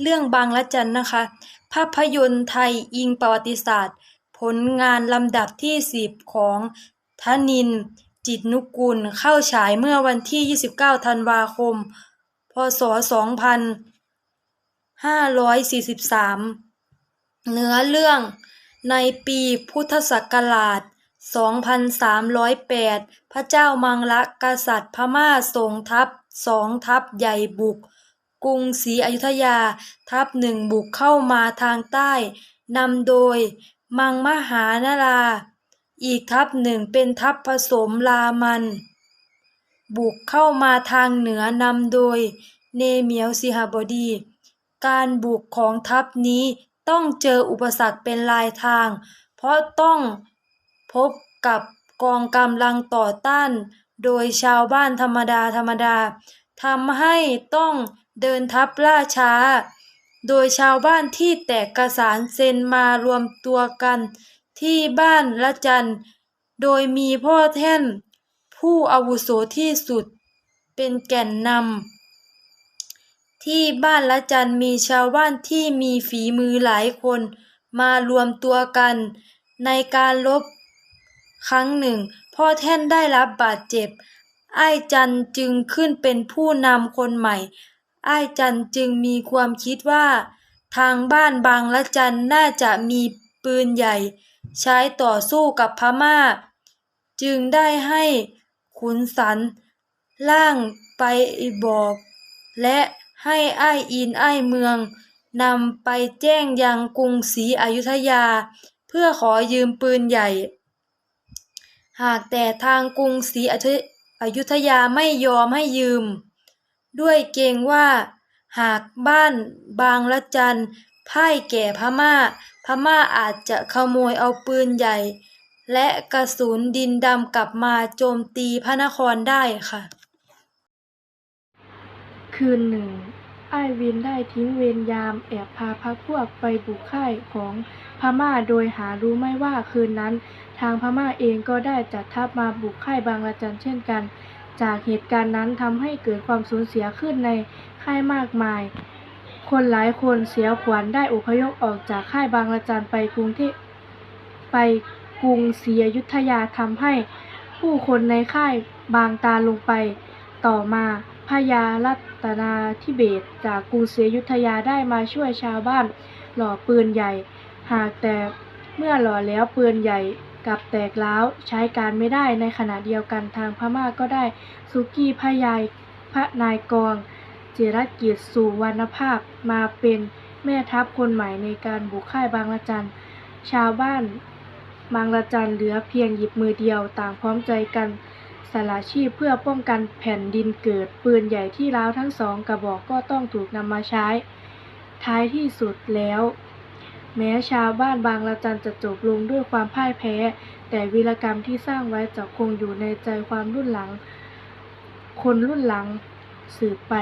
เรื่องบางละจันนะคะ ภาพยนตร์ไทยอิงประวัติศาสตร์ ผลงานลำดับที่ 10 ของธนิน จิตนุกูลเข้าฉายเมื่อวันที่ 29 ธันวาคม พศ 2543 เนื้อเรื่องในปีพุทธศักราช 2308 พระเจ้ามังละกษัตริย์พม่าส่งทัพสองทัพใหญ่บุก กรุงศรีอยุธยา ทัพหนึ่งบุกเข้ามาทางใต้นำโดย มังมหานารา อีกทัพหนึ่งเป็นทัพผสมรามัน บุกเข้ามาทางเหนือนำโดย เนเมียวสิหบดี การบุกของทัพนี้ต้องเจออุปสรรคเป็นรายทาง เพราะต้องพบกับกองกำลังต่อต้าน โดยชาวบ้านธรรมดาธรรมดาทำให้ต้อง เดินทัพล่าช้า โดยชาวบ้านที่แตกกระสานเซ็นมารวมตัวกันที่บ้านละจัน โดยมีพ่อแท่น ผู้อาวุโสที่สุดเป็นแก่นนำที่บ้านละจันมีชาวบ้านที่มีฝีมือหลายคนมารวมตัวกัน ในการรบครั้งหนึ่ง พ่อแท่นได้รับบาดเจ็บ ไอ้จันจึงขึ้นเป็นผู้นำคนใหม่ อ้ายจันจึงมีความคิดว่า ทางบ้านบางละจันน่าจะมีปืนใหญ่ ใช้ต่อสู้กับพม่า จึงได้ให้ขุนสันล่างไปบอก และให้อ้ายอินอ้ายเมืองนำไปแจ้งยังกรุงศรีอยุธยา เพื่อขอยืมปืนใหญ่ หากแต่ทางกรุงศรีอยุธยาไม่ยอมให้ยืม ด้วยเกรงว่า หากบ้านบางละจันพ่ายแก่พม่า พม่าอาจจะขโมยเอาปืนใหญ่ และกระสุนดินดำกลับมาโจมตีพระนครได้ค่ะ คืนหนึ่งไอ้วินได้ทิ้งเวรยามแอบพาพักพวกไปบุกค่ายของพม่าโดยหารู้ไม่ว่าคืนนั้น ทางพม่าเองก็ได้จัดทัพมาบุกค่ายบางระจันเช่นกัน จากเหตุการณ์นั้นทำให้เกิดความสูญเสียขึ้นในค่ายมากมาย คนหลายคนเสียขวัญได้อพยพออกจากค่ายบางระจันไปกรุงเทพไปกรุงศรีอยุธยาทำให้ผู้คนในค่ายบางตาลงไป ต่อมาพญารัตนาธิเบศจากกรุงศรีอยุธยาได้มาช่วยชาวบ้านหล่อปืนใหญ่ หากแต่เมื่อหล่อแล้วปืนใหญ่ กับแตกร้วใช้การไม่ได้ในขณะเดียวกันทางพม่าก็ได้สุกี้พยายพระนายกองเจรกิจสู่วรรณภาพมาเป็นแม่ทัพคนใหม่ในการบุกค่ายบางละจันชาวบ้านบางละจันเหลือเพียงหยิบมือเดียวต่างพร้อมใจกันสละชีพเพื่อป้องกันแผ่นดินเกิดปืนใหญ่ที่ร้าวทั้งสองกระบอกก็ต้องถูกนำมาใช้ ท้ายที่สุดแล้ว แม้ชาวบ้านบางละจันจะจบลงด้วยความพ่ายแพ้ แต่วีรกรรมที่สร้างไว้จะคงอยู่ในใจความรุ่นหลัง คนรุ่นหลังสืบไป